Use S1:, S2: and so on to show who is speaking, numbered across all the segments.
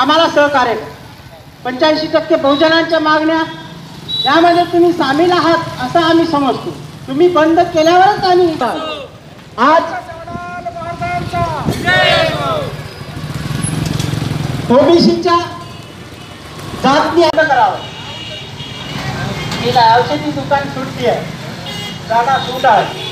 S1: आम्हाला सहकार्य पंच्याऐंशी टक्के बहुजनांच्या मागण्या यामध्ये तुम्ही सामील आहात असं आम्ही समजतो. तुम्ही बंद केल्यावरच आम्ही आज ओबीसीच्या जातनी अर्ज करावं. तिला औषधी दुकान सुटली आहे. जागा सूट आहे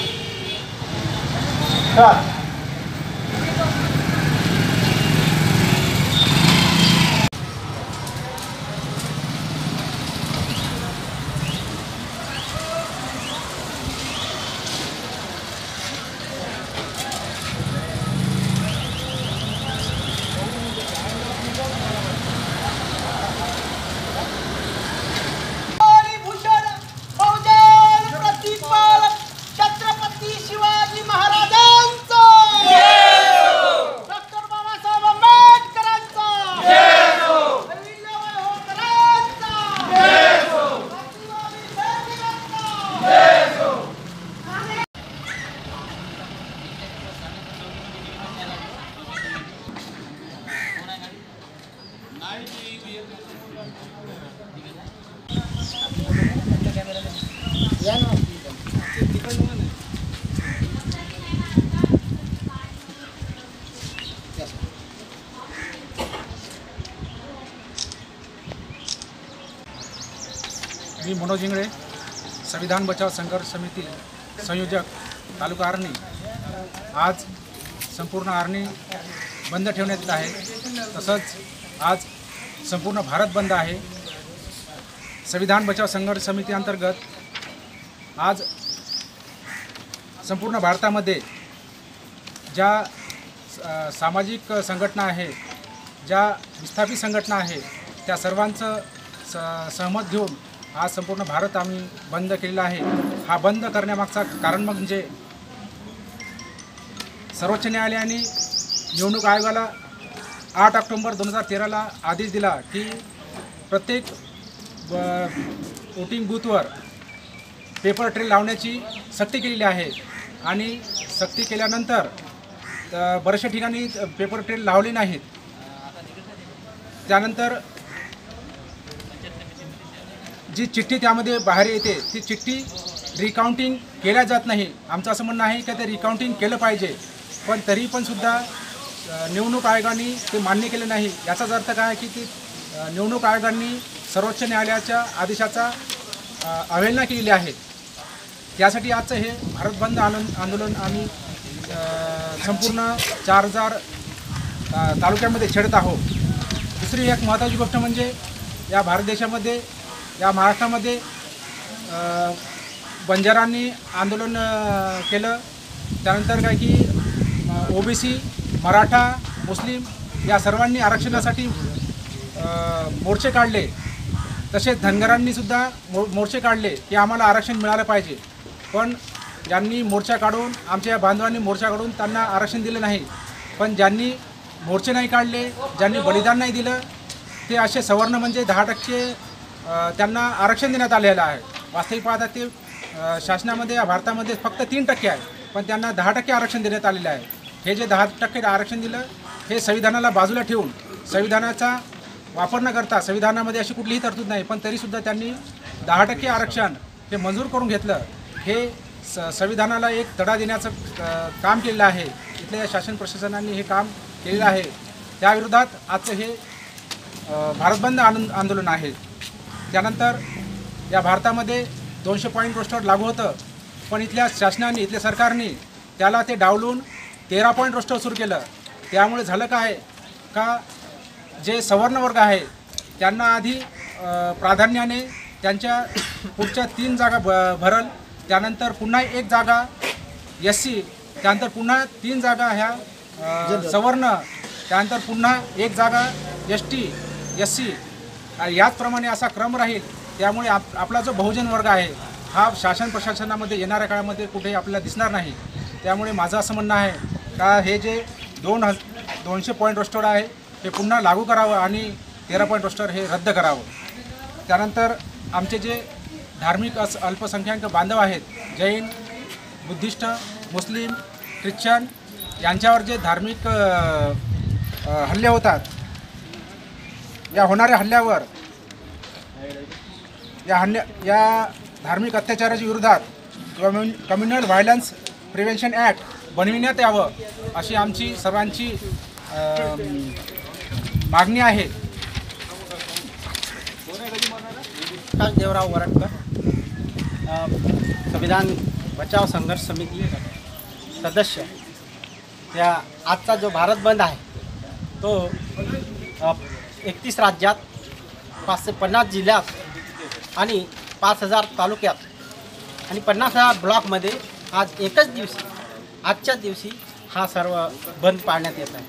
S2: मनोज इंगळे संविधान बचाव संघर्ष समिती संयोजक तालुका आर्णी. आज संपूर्ण आर्णी बंद ठेवण्यात येत आहे. तसंच आज संपूर्ण भारत बंद आहे. संविधान बचाव संघर्ष समिती अंतर्गत आज संपूर्ण भारतामध्ये ज्या सामाजिक संघटना आहे ज्या विस्थापित संघटना आहे त्या सर्वांचं स सहमत घेऊन आज संपूर्ण भारत आम्ही बंद केलेला आहे. हा बंद करण्यामागचा कारण म्हणजे सर्वोच्च न्यायालयाने निवडणूक आयोगाला आठ ऑक्टोंबर दोन हजार तेराला आदेश दिला की प्रत्येक वोटिंग बूथवर पेपर ट्रेल लावण्याची सक्ती केलेली आहे. आणि सक्ती केल्यानंतर बऱ्याचशा ठिकाणी पेपर ट्रेल लावले नाहीत. त्यानंतर जी चिठ्ठी त्यामध्ये बाहेर येते ती चिठ्ठी रिकाउंटिंग केल्या जात नाही. आमचं असं म्हणणं आहे की ते रिकाउंटिंग केलं पाहिजे. पण तरी पण सुद्धा निवडणूक आयोगाने ते मान्य केले नाही. याचाच अर्थ काय आहे की ती निवडणूक आयोगांनी सर्वोच्च न्यायालयाच्या आदेशाचा अवहेलना केलेली आहे. त्यासाठी आजचं हे भारत बंद आंदोलन आंदोलन आम्ही संपूर्ण चार हजार तालुक्यामध्ये छेडत आहोत. दुसरी एक महत्त्वाची गोष्ट म्हणजे या भारत देशामध्ये या महाराष्ट्रामध्ये बंजारांनी आंदोलन केलं. त्यानंतर काय की ओबीसी मराठा मुस्लिम या सर्वांनी आरक्षणासाठी मोर्चे काढले. तसेच धनगरांनी सुद्धा मो मोर्चे काढले की आम्हाला आरक्षण मिळालं पाहिजे. पण ज्यांनी मोर्चा काढून आमच्या बांधवांनी मोर्चा काढून त्यांना आरक्षण दिलं नाही. पण ज्यांनी मोर्चे नाही काढले ज्यांनी बलिदान नाही दिलं ते असे सवर्ण म्हणजे दहा टक्के त्यांना आरक्षण देण्यात आलेलं आहे. वास्तविक पाहता ते शासनामध्ये भारतामध्ये फक्त तीन टक्के आहे पण त्यांना दहा टक्के आरक्षण देण्यात आलेलं आहे. हे जे दहा टक्के आरक्षण दिलं हे संविधानाला बाजूला ठेवून संविधानाचा वापर न करता संविधानामध्ये अशी कुठलीही तरतूद नाही पण तरीसुद्धा त्यांनी दहा टक्के आरक्षण हे मंजूर करून घेतलं. हे स संविधानाला एक तडा देण्याचं काम केलेलं आहे. इथल्या शासन प्रशासनाने हे काम केलेलं आहे. त्याविरोधात आजचं हे भारत बंद आनंद आंदोलन आहे. त्यानंतर या भारतामध्ये दोनशे पॉईंट रोस्टर लागू होतं. पण इथल्या शासनाने इथल्या सरकारने त्याला ते डावलून तेरा पॉईंट रोस्टर सुरू केलं. त्यामुळे झालं काय? का जे सवर्ण वर्ग आहे त्यांना आधी प्राधान्याने त्यांच्या पुढच्या तीन जागा भ भरल. त्यानंतर पुन्हा एक जागा एस सी त्यानंतर पुन्हा तीन जागा ह्या सवर्ण त्यानंतर पुन्हा एक जागा एस टी एस सी याचप्रमाणे असा क्रम राहील त्यामुळे आप आपला जो बहुजन वर्ग आहे हा शासन प्रशासनामध्ये येणाऱ्या काळामध्ये कुठेही आपल्याला दिसणार नाही. त्यामुळे माझं असं म्हणणं आहे का हे जे दोन हज दोनशे पॉईंट रोस्टर आहे हे पुन्हा लागू करावं आणि तेरा पॉईंट रोस्टर हे रद्द करावं. त्यानंतर आमचे जे धार्मिक अस अल्पसंख्याक बांधव आहेत जैन बुद्धिस्ट मुस्लिम ख्रिश्चन यांच्यावर जे धार्मिक हल्ले होतात या होणाऱ्या हल्ल्यावर या हल्ल्या या धार्मिक अत्याचाराच्या विरोधात कम्युन कम्युनल व्हायलन्स प्रिव्हेन्शन ॲक्ट बनविण्यात यावं अशी आमची सर्वांची मागणी आहे.
S1: देवराव वरटकर संविधान बचाव संघर्ष समिती सदस्य. या आजचा जो भारत बंद आहे तो एकतीस राज्यात पाचशे पन्नास जिल्ह्यात आणि पाच हजार तालुक्यात. आणि पन्नास हजार ब्लॉकमध्ये आज एकच दिवशी आजच्याच दिवशी हा सर्व बंद पाळण्यात येत आहे.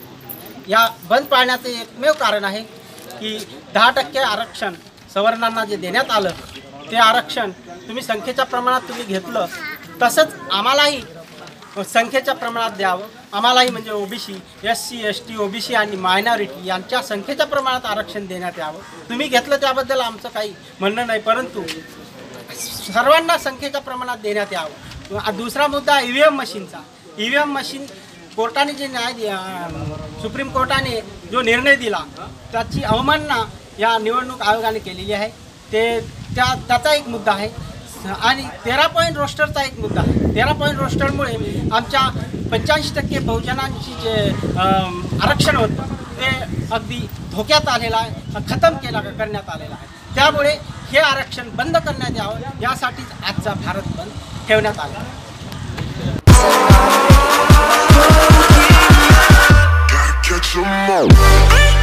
S1: या बंद पाळण्याचं एकमेव कारण आहे की दहा टक्के आरक्षण सवर्णांना जे देण्यात आलं ते आरक्षण तुम्ही संख्येच्या प्रमाणात तुम्ही घेतलं तसंच आम्हालाही संख्येच्या प्रमाणात द्यावं. आम्हालाही म्हणजे OBC S C S T OBC आणि मायनॉरिटी यांच्या संख्येच्या प्रमाणात आरक्षण देण्यात यावं. तुम्ही घेतलं त्याबद्दल आमचं काही म्हणणं नाही परंतु सर्वांना संख्येच्या प्रमाणात देण्यात यावं. दुसरा मुद्दा ई व्ही एम मशीनचा. ई व्ही एम मशीन कोर्टाने जे न्याय सुप्रीम कोर्टाने जो निर्णय दिला त्याची अवमानना या निवडणूक आयोगाने केलेली आहे. ते त्या त्याचा एक मुद्दा आहे. आणि तेरा पॉईंट रोस्टरचा एक मुद्दा. तेरा पॉईंट रोस्टरमुळे आमच्या पंच्याऐंशी टक्के बहुजनांची जे आरक्षण होतं ते अगदी धोक्यात आलेलं आहे खतम केला करण्यात आलेला आहे. त्यामुळे हे आरक्षण बंद करण्यात यावं यासाठीच आजचा भारत बंद ठेवण्यात आला.
S3: Gotta.